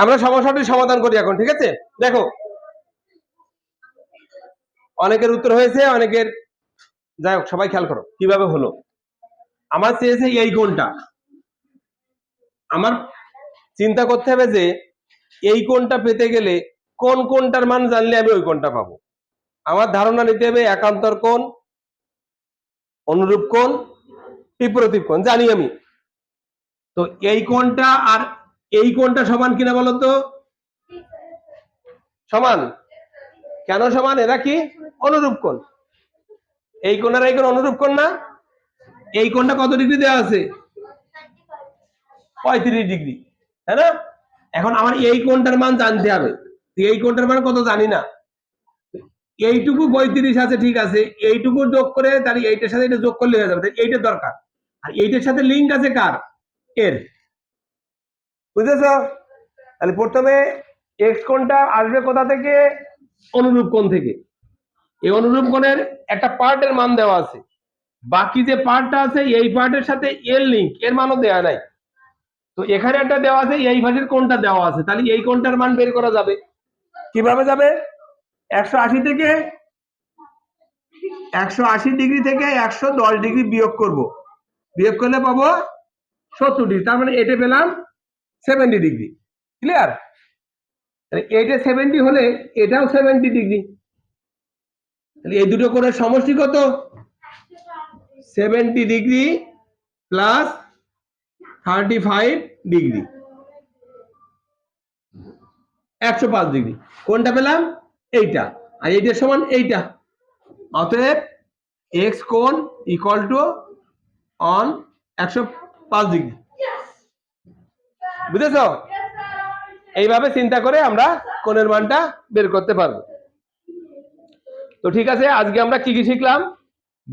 আমরা সমস্যাটি সমাধান করি এখন, ঠিক আছে? দেখো, অনেকের উত্তর হয়েছে, অনেকের, যাই হোক, সবাই খেয়াল করো, কীভাবে হলো। আমার চেয়েছে এই কোনটা আমার চিন্তা করতে হবে যে, এই কোনটা পেতে গেলে কোন কোনটার মান জানলে আমি ওই কোনটা পাবো? আমার ধারণা নিতে হবে একান্তর কোন অনুরূপ কোন বিপরীত কোন জানি আমি। তো এই কোনটা আর এই কোণটা সমান কিনা বলো তো? সমান। কেন সমান? এরা কি? অনুরূপ কোণ। এই কোণ এই কোণ অনুরূপ কোণ না? এই কোণটা কত ডিগ্রি দেওয়া আছে? পঁয়ত্রিশ ডিগ্রি। তাই না? এখন আমার এই কোণটার মান জানতে হবে। এই কোণটার মান কত জানি না। এইটুকু পঁয়ত্রিশ আছে, ঠিক আছে। এইটুকু যোগ করে তাহলে এইটার সাথে এটা যোগ করলে হয়ে যাবে। এইটা দরকার। আর এইটার সাথে লিঙ্ক আছে কার? এর। বুঝেছ? তাহলে প্রথমে এক্স কোণটা আসবে কোথা থেকে? অনুরূপ কোণ থেকে। এই অনুরূপ কোণের একটা পার্টের মান দেওয়া আছে। বাকি যে পার্টটা আছে, এই পার্টের সাথে এর লিঙ্ক এর মানও দেওয়া নাই। তো এখানে একটা দেওয়া আছে, এই ভাষের কোনটা দেওয়া আছে। তাহলে এই কোনটার মান বের করা যাবে। কীভাবে যাবে? একশো আশি থেকে একশো আশি ডিগ্রি থেকে একশো দশ ডিগ্রি বিয়োগ করব। বিয়োগ করলে পাবো সত্তর ডিগ্রি। তার মানে এটা পেলাম সেভেন্টি ডিগ্রি। ক্লিয়ার এইটা সেভেন্টি হলে এটাও সেভেন্টি ডিগ্রি। এই দুটো করে সমষ্টি কত? Seventy degree plus thirty five degree. একশো পাঁচ ডিগ্রি। কোনটা পেলাম? এইটা। আর এইটার সমান এইটা। অতএব এক্স কোণ ইকুয়াল টু অন একশো পাঁচ ডিগ্রি। বুঝেছ? এইভাবে চিন্তা করে আমরা কোণের মানটা বের করতে পারব। তো ঠিক আছে, আজকে আমরা কি কি শিখলাম?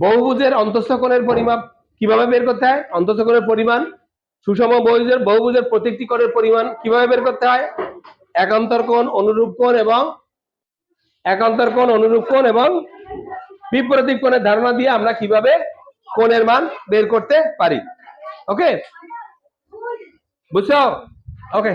বহুভুজের অন্তঃস্থ কোণের পরিমাপ কীভাবে বের করতে হয়? অন্তঃস্থ কোণের পরিমাণ, সুষম বহুভুজের বহুভুজের প্রত্যেকটি কোণের পরিমাণ কীভাবে বের করতে হয়? একান্তর কোণ, অনুরূপ কোণ এবং একান্তর কোণ, অনুরূপ কোণ এবং বিপরীত কোণের ধারণা দিয়ে আমরা কীভাবে কোণের মান বের করতে পারি? ওকে? বুঝছ ওকে